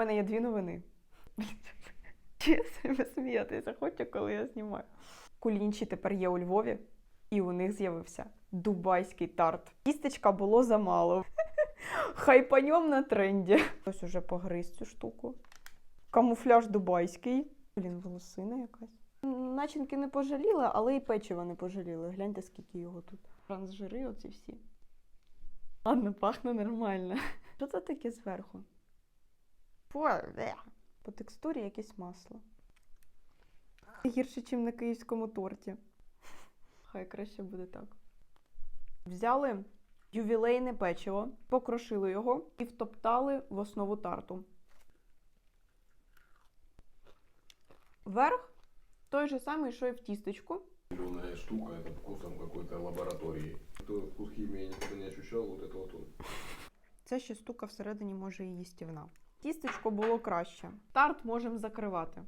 Мене є дві новини. Чесно, ви смієтеся, хочете, коли я знімаю. Кулінчі тепер є у Львові, і у них з'явився дубайський тарт. Тістечка було замало. Хайпаньом на тренді. Ось уже погриз цю штуку. Камуфляж дубайський. Блін, волосина якась. Начинки не пожаліли, але і печива не пожаліли. Гляньте, скільки його тут. Трансжири оці всі. Ладно, пахне нормально. Що це таке зверху? Фу, бе. По текстурі якесь масло. Гірше, ніж на київському торті. Хай краще буде так. Взяли ювілейне печиво, покрошили його і втоптали в основу тарту. Верх той же самий, що і в тістечку. Зеленая штука, это вкусом какой-то лаборатории. Это вкус химии я никогда не ощущал, вот это вот он. Це ще штука всередині може і їстівна. Тістечко було краще. Тарт можемо закривати.